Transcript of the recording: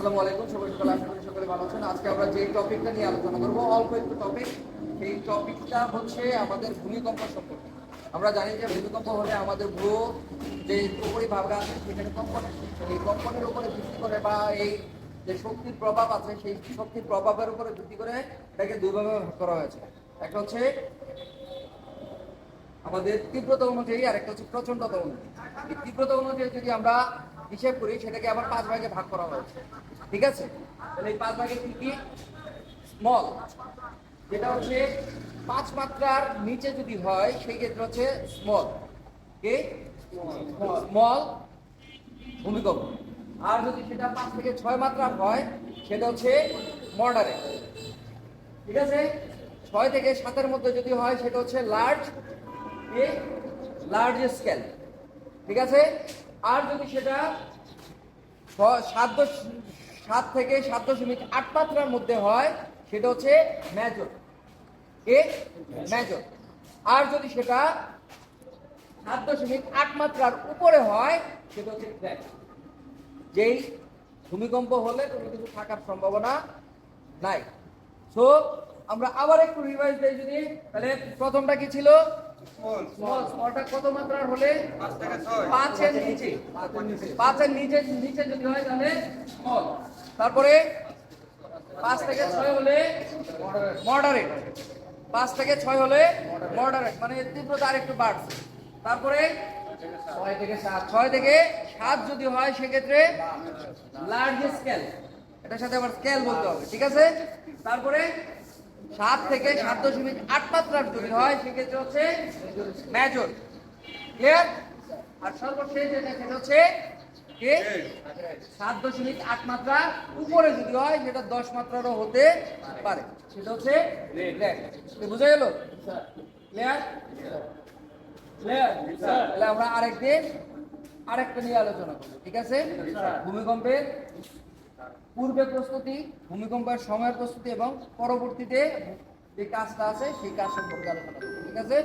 আসসালামু আলাইকুম, সবাই সকালে আশা করি সকলে ভালো আছেন। আজকে আমরা যে টপিকটা নিয়ে আলোচনা করব, অল্প একটু টপিক সেই টপিকটা হচ্ছে আমাদের ভূমিকম্প সম্পর্কে। আমরা জানি যে ভূমিকম্প হলে আমাদের ভূ যে উপরি ভাবটা আছে, সেখানে কম্পন এই কম্পনের উপরে ভিত্তি করে বা এই যে শক্তির প্রভাব আছে, সেই শক্তির প্রভাবের উপরে ভিত্তি করে এটাকে দুইভাবে করা হয়েছে। একটা হচ্ছে আমাদের তীব্রতা অনুযায়ী আর একটা হচ্ছে প্রচন্ডতা অনুযায়ী তীব্রতা অনুযায়ী যদি আমরা হিসেব করি, সেটাকে আবার পাঁচ ভাগে ভাগ করা হয়েছে। ঠিক আছে? তাহলে এই পাঁচ ভাগে কি কি? স্মল যেটা হচ্ছে পাঁচ মাত্রার নিচে যদি হয়, সেই ক্ষেত্রে হচ্ছে স্মল কে? স্মল ভূমিকম্প। আর যদি সেটা পাঁচ থেকে ছয় মাত্রার হয়, সেটা হচ্ছে মর্ডারেট ঠিক আছে? ছয় থেকে সাতের মধ্যে যদি হয়, সেটা হচ্ছে লার্জ এ লার্জ স্কেল ঠিক আছে? আর যদি সেটা সাত সাত থেকে সাত দশমিক আট মাত্রার মধ্যে হয়, সেটা হচ্ছে মেজর এ মেজর আর যদি সেটা সাত দশমিক আট মাত্রার উপরে হয়, সেটা হচ্ছে গ্র্যান্ড যেই ভূমিকম্প হলে কোনো কিছু থাকার সম্ভাবনা নাই। সো আমরা আবার একটু রিভাইজ দেই যদি। তাহলে প্রথমটা কি ছিল? স্মল স্মলটা কত মাত্রার হলে? পাঁচের নিচে। নিচে নিচে যদি হয় তাহলে স্মল তারপরে পাঁচ থেকে ছয় হলে মডারেট পাঁচ থেকে ছয় হলে মডারেট মানে এর তীব্রতা আর একটু বাড়ছে। তারপরে ছয় থেকে সাত। ছয় থেকে সাত যদি হয় সেক্ষেত্রে লার্জ স্কেল এটার সাথে আবার স্কেল বলতে হবে ঠিক আছে? তারপরে সাত থেকে সাত দশমিক আট মাত্রার যদি হয়, সেক্ষেত্রে হচ্ছে মেজর ক্লিয়ার আর সর্বশেষ যেটা, সেটা হচ্ছে সাত দশমিক আট মাত্রা উপরে যদি হয়, সেটা দশ মাত্রারও হতে পারে। সেটা হচ্ছে বুঝে গেল? ক্লিয়ার তাহলে আমরা আরেকদিন আরেকটা নিয়ে আলোচনা করব, ঠিক আছে? ভূমিকম্পের পূর্বে প্রস্তুতি, ভূমিকম্পের সময়ের প্রস্তুতি এবং পরবর্তীতে যে কাজটা আছে, সেই কাজ সম্পর্কে আলোচনা করব ঠিক আছে।